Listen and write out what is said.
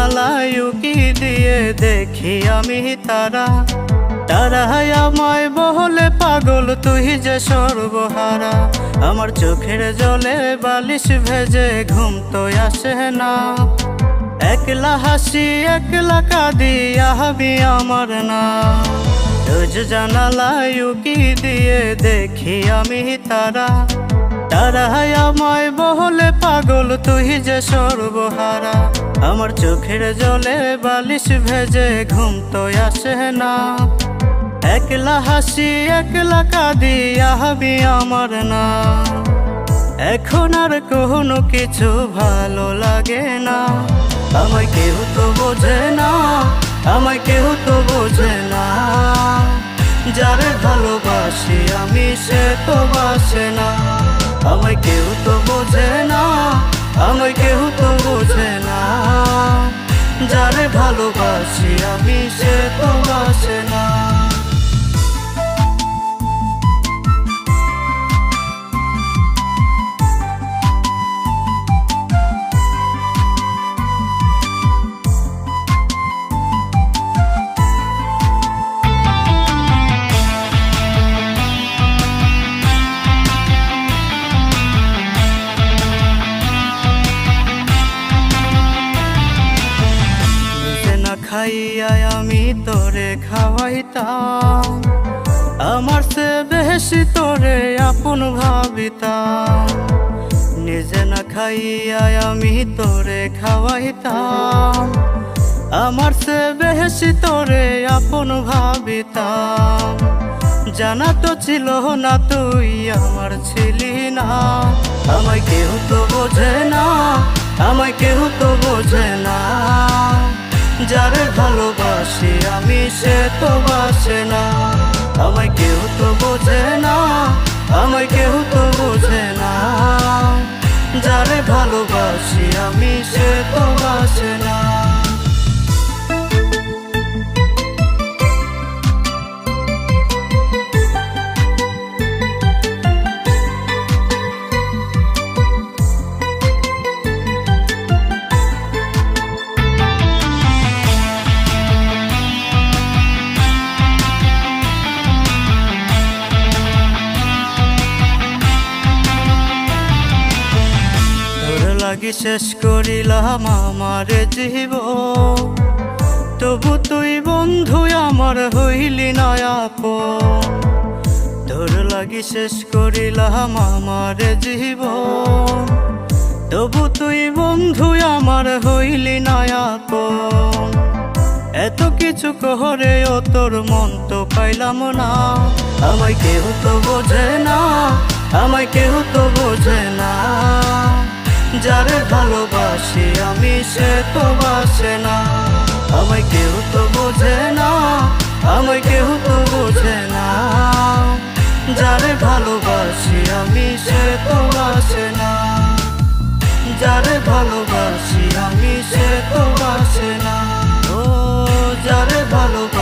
জানালায় উকি দিয়ে দেখি আমি তারা। তারাই আমায় বহলে পাগল, তুই যে সর্বহারা। আমার চোখের জলে বালিশ ভেজে ঘুম তো আসে না। একলা হাসি, একলা কাঁদি, আহাবি আমার না। রোজ জানালায় উকি দিয়ে দেখি আমি তারা। তারাই আমায় বহলে পাগল, তুই যে সর্বহারা। আমার চোখের জলে বালিশ ভেজে ঘুম তো আসে না। একলা হাসি, একলা কাঁদি, আহাবি আমার না। এখন আর কোনো কিছু ভালো লাগে না। আমায় কেউ তো বোঝে না, আমায় কেউ তো বোঝে না। যারে ভালোবাসি আমি, সে তো বাসে না। আমায় কেউ তো বোঝে না, আমায় কেউ তো যারে ভালোবাসি আমি সে তো তোরে খাওয়াইতাম। আমার সে বেশি তোরে আপন ভাবিতাম। নিজে না খাইয়া আমি তোরে খাওয়াইতাম। আমার সে বেশি তোরে আপন ভাবিতাম। জানা তো ছিল না তুই আমার ছিলি না। আমায় কেউ তো বোঝে না, আমায় কেউ তো বোঝে না। যারে ভালোবাসি, আমি সে তো বাসে না। আমায় কেউ তো বোঝে না, আমায় কেউ তো বোঝে না। যারে ভালোবাসি, আমি সে তো বাসে না। লাগি শেষ করিলাম আমার জীব তবু তুই বন্ধু, আমার হইলি নয়াপ তোর লাগি শেষ করিলাম আমার জীব তবু তুই বন্ধু, আমার হইলি নয়াপ এত কিছু কহরেও তোর মন তো পাইলাম না। আমায় কেউ তো বোঝে না, আমায় কেউ তো বোঝে না। যারে ভালোবাসি আমি, সে তো বাসে না। আমায় কেউ তো বোঝে না, আমায় কেউ তো বোঝে না। যারে ভালোবাসি আমি, সে তো বাসে না। যারে ভালোবাসি আমি, সে তো বাসে না। ও, যারে ভালোবাসি